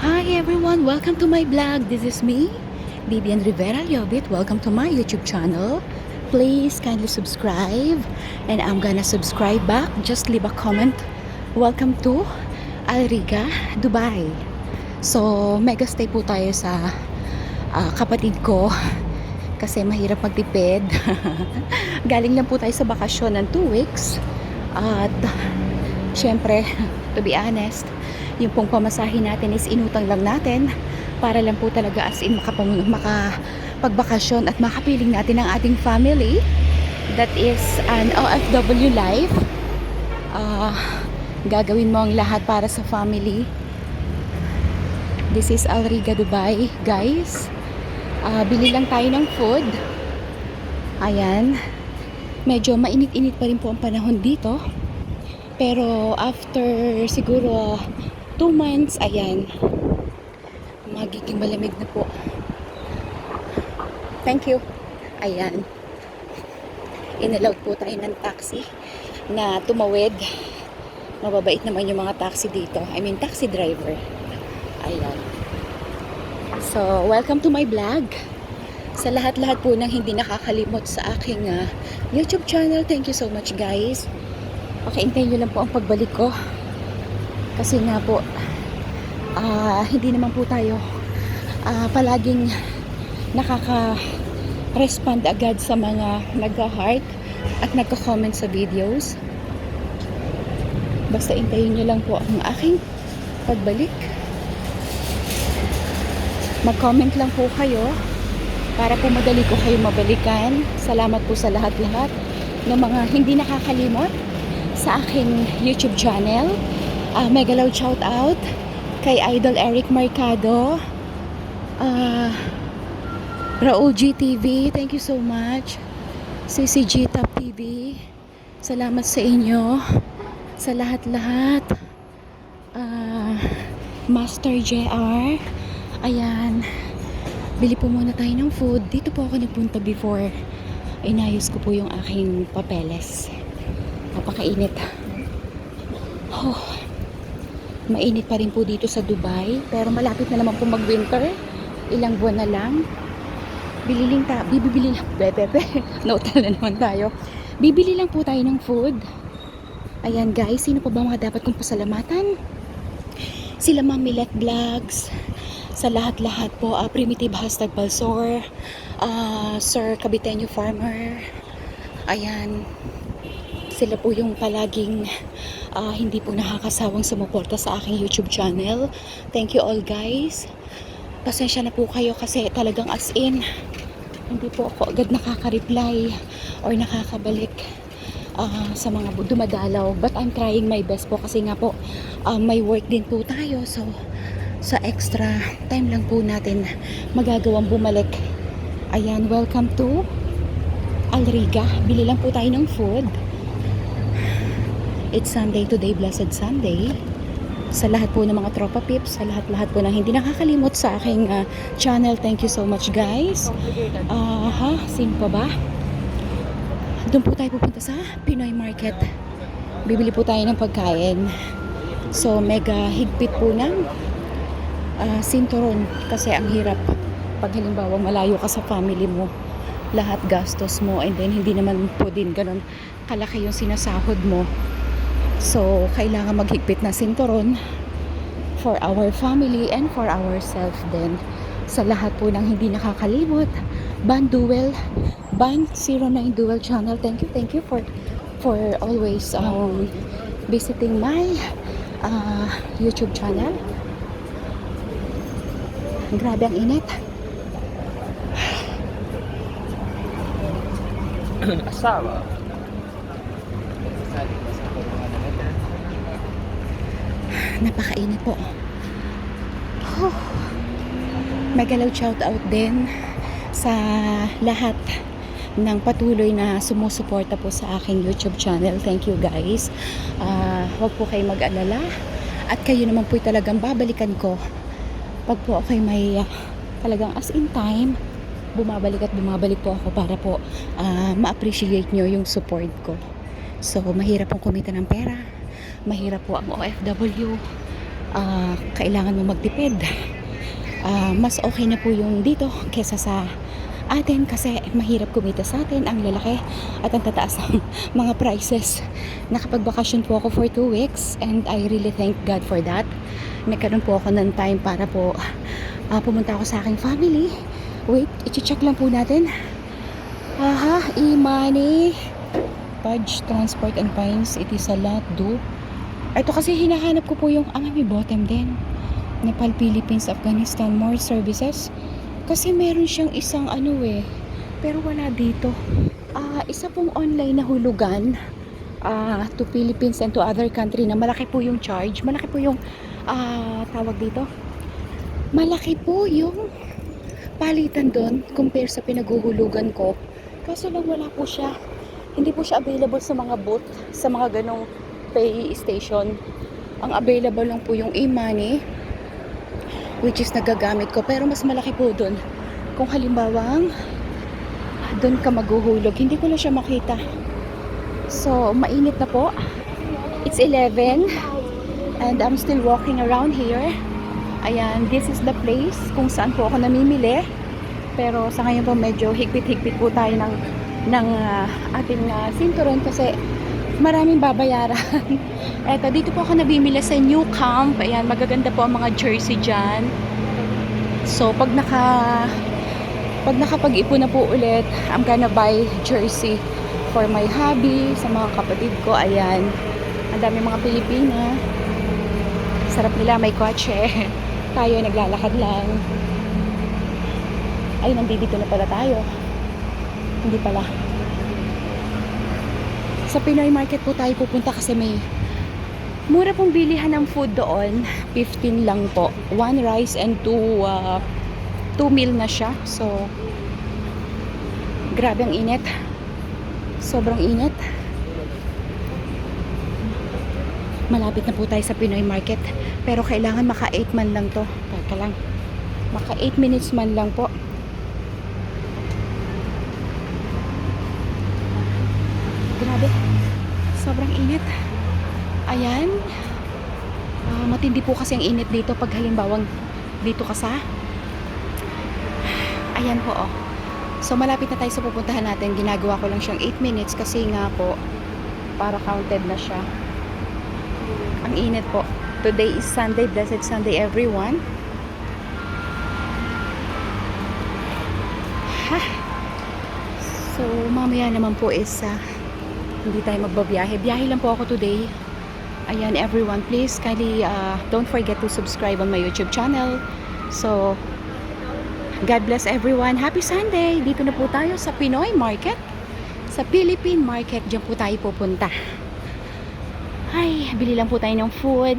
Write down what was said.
Hi everyone, welcome to my vlog. This is me, Vivian Rivera Liobit. Welcome to my YouTube channel. Please kindly subscribe and I'm gonna subscribe back. Just leave a comment. Welcome to Alriga, Dubai. So, mega stay po tayo sa ah, kapatid ko kasi mahirap magtipid. Galing lang po tayo sa bakasyon ng 2 weeks. At syempre, to be honest, yung pong pamasahin natin is inutang lang natin para lang po talaga as in makapang, makapagbakasyon at makapiling natin ang ating family. That is an OFW life. Ah, gagawin mo ang lahat para sa family. This is Alriga Dubai guys. Ah, bili lang tayo ng food. Ayan. Medyo mainit-init pa rin po ang panahon dito. Pero after siguro 2 months, ayan, magiging malamig na po. Thank you. Ayan. Inallowed po tayo ng taxi na tumawid. Mababait naman yung mga taxi dito. I mean, taxi driver. Ayan. So, welcome to my vlog. Sa lahat-lahat po ng hindi nakakalimot sa aking ah, YouTube channel, thank you so much guys. Pakaintayin nyo lang po ang pagbalik ko. Kasi nga po, ah, hindi naman po tayo ah, palaging nakaka-respond agad sa mga nag-heart at nagko-comment sa videos. Basta intayin nyo lang po ang aking pagbalik. Mag-comment lang po kayo para po madali ko kayo mabalikan. Salamat po sa lahat-lahat ng mga hindi nakakalimot sa aking YouTube channel. Uh, mega loud shout out kay Idol Eric Mercado. Uh, Raul GTV, thank you so much. CCG Top TV, salamat sa inyo. Sa lahat-lahat. Uh, Master JR, ayan. Bili po muna tayo ng food. Dito po ako nagpunta before. Inayos ko po yung aking papeles. Napakainit. Oh, mainit pa rin po dito sa Dubai. Pero malapit na naman po mag-winter. Ilang buwan na lang. Bili lang ta, bibili lang, bebebe, note na naman tayo. Bibili lang po tayo ng food. Ayan guys, sino pa ba mga dapat kong pasalamatan? Sila Mamilet Vlogs, sa lahat-lahat po, ah, Primitive Hashtag Balsor, ah, Sir Cabiteño Farmer, ayan, sila po yung palaging ah, hindi po nakakasawang sumuporta sa aking YouTube channel. Thank you all guys. Pasensya na po kayo kasi talagang as in, hindi po ako agad nakaka-reply or nakakabalik ah, sa mga dumadalaw. But I'm trying my best po kasi nga po ah, may work din po tayo. So, sa extra time lang po natin magagawang bumalik. Ayan, welcome to Alriga. Bili lang po tayo ng food. It's Sunday today, Blessed Sunday. Sa lahat po ng mga tropa pips, sa lahat-lahat po ng hindi nakakalimot sa aking ah, channel, thank you so much guys. Ah, ha, sino pa ba? Doon po tayo pupunta sa Pinoy Market. Bibili po tayo ng pagkain. So, mega higpit po ng ah, sinturon kasi ang hirap pag halimbawa malayo ka sa family mo lahat gastos mo and then hindi naman po din ganun kalaki yung sinasahod mo so kailangan maghigpit na sinturon for our family and for ourselves din. Sa lahat po ng hindi nakakalimot Ban Duel Ban 09 Duel channel. Thank you thank you for for always um, visiting my uh, YouTube channel. Grabe ang init. Asawa. Napakainit po. Oh. Mega loud shout out din sa lahat ng patuloy na sumusuporta po sa aking YouTube channel. Thank you guys. Ah, huwag po kayo mag-alala. At kayo naman po talagang babalikan ko pag po ako may ah, talagang as in time bumabalik at bumabalik po ako para po ah, ma-appreciate nyo yung support ko. So, mahirap pong kumita ng pera. Mahirap po ang OFW. ah, kailangan mo magtipid. Ah, mas okay na po yung dito kesa sa atin kasi mahirap kumita sa atin ang lalaki at ang tataas ng mga prices. Nakapagbakasyon po ako for two weeks and I really thank God for that. Nagkaroon po ako ng time para po ah, pumunta ako sa aking family. Wait, i-check lang po natin. Aha, e-money. Pudge, Transport and Pines, it is a lot do. Ito kasi hinahanap ko po yung, ah, may bottom din. Nepal, Philippines, Afghanistan, more services. Kasi meron siyang isang ano eh, pero wala dito. Ah, isa pong online na hulugan ah, to Philippines and to other country na malaki po yung charge. Malaki po yung ah, tawag dito. Malaki po yung palitan doon compare sa pinaguhulugan ko. Kaso lang wala po siya. Hindi po siya available sa mga booth, sa mga ganong pay station. Ang available lang po yung e-money which is nagagamit ko. Pero mas malaki po doon kung halimbawang doon ka maghuhulog. Hindi ko na siya makita. So mainit na po. It's 11 and I'm still walking around here. Ayan this is the place kung saan po ako namimili. Pero sa ngayon po medyo higpit-higpit po tayo ng ng ah, ating uh, sinturon kasi maraming babayaran Eto, dito po ako nabimili sa New Camp. Ayan, magaganda po ang mga jersey dyan. So, pag naka pag nakapag-ipon na po ulit, I'm gonna buy jersey for my hubby, sa mga kapatid ko. Ayan, ang dami mga Pilipina. Sarap nila, may kotse. tayo naglalakad lang. Ay, nandito na pala tayo. Hindi pala. Sa Pinoy Market po tayo pupunta kasi may Mura pong bilihan ng food doon. 15 lang po. One rice and two, uh, two meal na siya. So, grabe ang init. Sobrang init. Malapit na po tayo sa Pinoy Market. Pero kailangan maka 8 man lang to. Teka lang. Maka 8 minutes man lang po. Grabe. Sobrang init. Ayan. Ah, matindi po kasi ang init dito pag halimbawang dito ka sa Ayan po oh. So malapit na tayo sa pupuntahan natin. Ginagawa ko lang siyang 8 minutes kasi nga po para counted na siya. Ang init po. Today is Sunday. Blessed Sunday everyone. Ha. So mamaya naman po is ah, hindi tayo magbabiyahe. Biyahe lang po ako today. Ayan, everyone, please kindly uh, don't forget to subscribe on my YouTube channel. So, God bless everyone. Happy Sunday! Dito na po tayo sa Pinoy Market. Sa Philippine Market, dyan po tayo pupunta. Ay, bili lang po tayo ng food.